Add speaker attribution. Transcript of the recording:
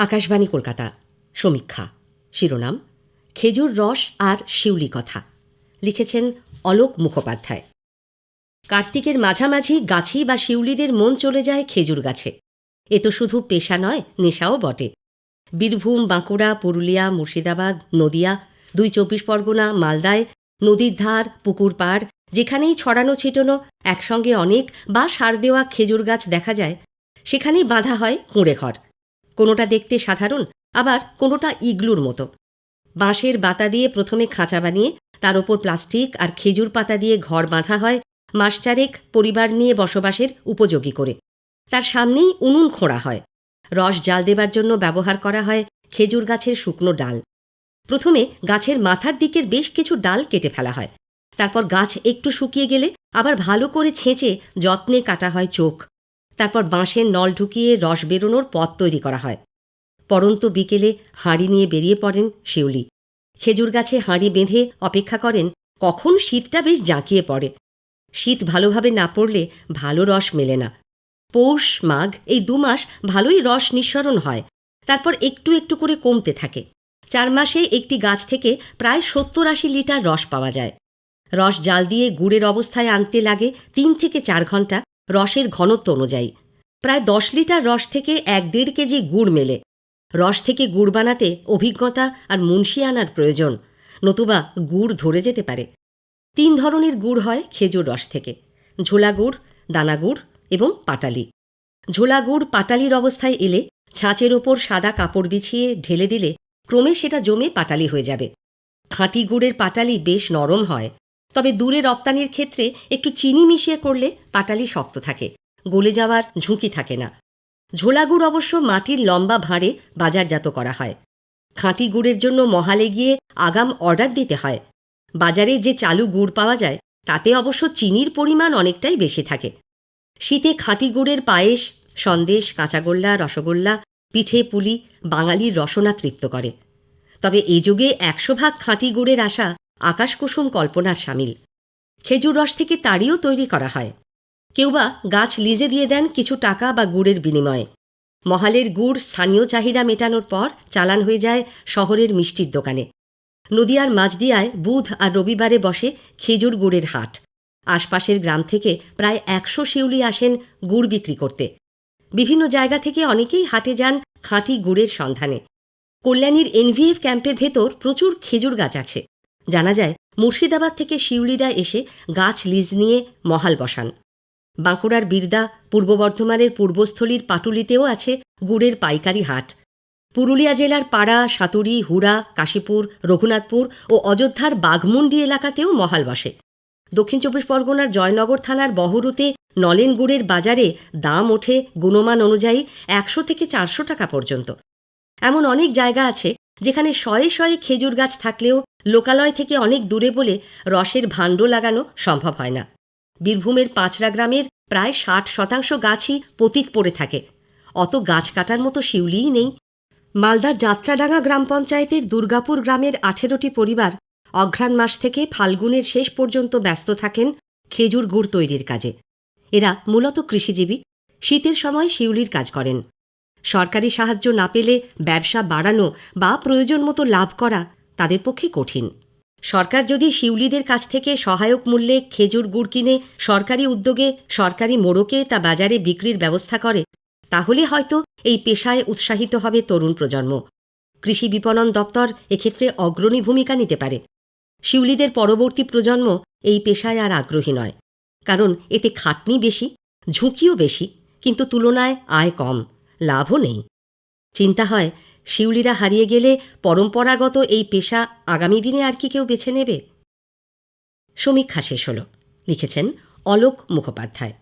Speaker 1: আকাশবাণী কলকাতা। সমীক্ষা। শিরোনাম, খেজুর রস আর শিউলি কথা। লিখেছেন অলোক মুখোপাধ্যায়। কার্তিকের মাঝামাঝি গাছি বা শিউলিদের মন চলে যায় খেজুর গাছে। এ তো শুধু পেশা নয়, নেশাও বটে। বীরভূম, বাঁকুড়া, পুরুলিয়া, মুর্শিদাবাদ, নদিয়া, দুই চব্বিশ পরগনা, মালদায়, নদীর ধার, পুকুর পাড়, যেখানেই ছড়ানো ছিটানো, একসঙ্গে অনেক বা সার দেওয়া খেজুর গাছ দেখা যায়, সেখানেই বাঁধা হয় কুঁড়ে ঘর কোনোটা দেখতে সাধারণ, আবার কোনোটা ইগলুর মতো। বাঁশের বাতা দিয়ে প্রথমে খাঁচা বানিয়ে, তার ওপর প্লাস্টিক আর খেজুর পাতা দিয়ে ঘর বাঁধা হয় মাস চারেক পরিবার নিয়ে বসবাসের উপযোগী করে। তার সামনেই উনুন খোঁড়া হয়। রস জাল দেবার জন্য ব্যবহার করা হয় খেজুর গাছের শুকনো ডাল। প্রথমে গাছের মাথার দিকের বেশ কিছু ডাল কেটে ফেলা হয়। তারপর গাছ একটু শুকিয়ে গেলে আবার ভালো করে ছেঁচে যত্নে কাটা হয় চোখ তারপর বাঁশের নল ঢুকিয়ে রস বেরোনোর পথ তৈরি করা হয়। পরন্ত বিকেলে হাঁড়ি নিয়ে বেরিয়ে পড়েন শিউলি। খেজুর গাছে হাঁড়ি বেঁধে অপেক্ষা করেন, কখন শীতটা বেশ জাঁকিয়ে পড়ে। শীত ভালোভাবে না পড়লে ভালো রস মেলে না। পৌষ, মাঘ এই দু মাস ভালোই রস নিঃসরণ হয়। তারপর একটু একটু করে কমতে থাকে। চার মাসে একটি গাছ থেকে প্রায় সত্তর আশি লিটার রস পাওয়া যায়। রস জাল দিয়ে গুড়ের অবস্থায় আনতে লাগে তিন থেকে চার ঘণ্টা। রসের ঘনত্ব অনুযায়ী। প্রায় দশ লিটার রস থেকে এক দেড় কেজি গুড় মেলে। রস থেকে গুড় বানাতে অভিজ্ঞতা আর মুন্সি আনার প্রয়োজন, নতুবা গুড় ধরে যেতে পারে। তিন ধরনের গুড় হয় খেজুর রস থেকে, ঝোলা গুড়, দানা গুড় এবং পাটালি। ঝোলা গুড় পাটালির অবস্থায় এলে ছাঁচের ওপর সাদা কাপড় বিছিয়ে ঢেলে দিলে ক্রমে সেটা জমে পাটালি হয়ে যাবে। খাঁটি গুড়ের পাটালি বেশ নরম হয়। তবে দূরে রপ্তানির ক্ষেত্রে একটু চিনি মিশিয়ে করলে পাটালি শক্ত থাকে, গলে যাওয়ার ঝুঁকি থাকে না। ঝোলা গুড় অবশ্য মাটির লম্বা ভাঁড়ে বাজারজাত করা হয়। খাঁটি গুড়ের জন্য মহালে গিয়ে আগাম অর্ডার দিতে হয়। বাজারে যে চালু গুড় পাওয়া যায়, তাতে অবশ্য চিনির পরিমাণ অনেকটাই বেশি থাকে। শীতে খাঁটি গুড়ের পায়েস, সন্দেশ, কাঁচাগোল্লা, রসগোল্লা, পিঠে পুলি, বাঙালির রসনা তৃপ্ত করে। তবে এ যুগে একশো ভাগ খাঁটি গুড়ের আশা আকাশকুসুম কল্পনার সামিল। খেজুর রস থেকে তাড়িও তৈরি করা হয়। কেউ বা গাছ লিজে দিয়ে দেন কিছু টাকা বা গুড়ের বিনিময়ে। মহালের গুড় স্থানীয় চাহিদা মেটানোর পর চালান হয়ে যায় শহরের মিষ্টির দোকানে। নদিয়ার মাঝদিয়ায় বুধ আর রবিবারে বসে খেজুর গুড়ের হাট। আশপাশের গ্রাম থেকে প্রায় একশো শিউলি আসেন গুড় বিক্রি করতে। বিভিন্ন জায়গা থেকে অনেকেই হাটে যান খাঁটি গুড়ের সন্ধানে। কল্যাণীর এনভিএফ ক্যাম্পের ভেতর প্রচুর খেজুর গাছ আছে। জানা যায়, মুর্শিদাবাদ থেকে শিউলিরা এসে গাছ লিজ নিয়ে মহাল বসান। বাঁকুড়ার বিরদা, পূর্ব বর্ধমানের পূর্বস্থলীর পাটুলিতেও আছে গুড়ের পাইকারি হাট। পুরুলিয়া জেলার পাড়া, সাতুরি, হুড়া, কাশীপুর, রঘুনাথপুর ও অযোধ্যার বাঘমুন্ডি এলাকাতেও মহাল বসে। দক্ষিণ চব্বিশ পরগনার জয়নগর থানার বহরুতে নলেন গুড়ের বাজারে দাম ওঠে গুণমান অনুযায়ী একশো থেকে চারশো টাকা পর্যন্ত। এমন অনেক জায়গা আছে যেখানে শয়ে শয়ে খেজুর গাছ থাকলেও লোকালয় থেকে অনেক দূরে বলে রসের ভাণ্ড লাগানো সম্ভব হয় না। বীরভূমের পাঁচরা গ্রামের প্রায় ষাট শতাংশ গাছই পতিত পড়ে থাকে। অত গাছ কাটার মতো শিউলিই নেই। মালদার যাত্রাডাঙ্গা গ্রাম পঞ্চায়েতের দুর্গাপুর গ্রামের আঠেরোটি পরিবার অঘ্রাণ মাস থেকে ফাল্গুনের শেষ পর্যন্ত ব্যস্ত থাকেন খেজুর গুড় তৈরির কাজে। এরা মূলত কৃষিজীবী। শীতের সময় শিউলির কাজ করেন। সরকারি সাহায্য না পেলে ব্যবসা বাড়ানো বা প্রয়োজন মতো লাভ করা তাদের পক্ষে কঠিন। সরকার যদি শিউলিদের কাছ থেকে সহায়ক মূল্যে খেজুর গুড় কিনে সরকারি উদ্যোগে সরকারি মোড়কে তা বাজারে বিক্রির ব্যবস্থা করে, তাহলে হয়তো এই পেশায় উৎসাহিত হবে তরুণ প্রজন্ম। কৃষি বিপণন দপ্তর এক্ষেত্রে অগ্রণী ভূমিকা নিতে পারে। শিউলিদের পরবর্তী প্রজন্ম এই পেশায় আর আগ্রহী নয়, কারণ এতে খাটনি বেশি, ঝুঁকিও বেশি, কিন্তু তুলনায় আয় কম। লাভও নেই। চিন্তা হয়, শিউলিরা হারিয়ে গেলে পরম্পরাগত এই পেশা আগামী দিনে আর কি কেউ বেছে নেবে? সমীক্ষা শেষ হল, লিখেছেন অলোক মুখোপাধ্যায়।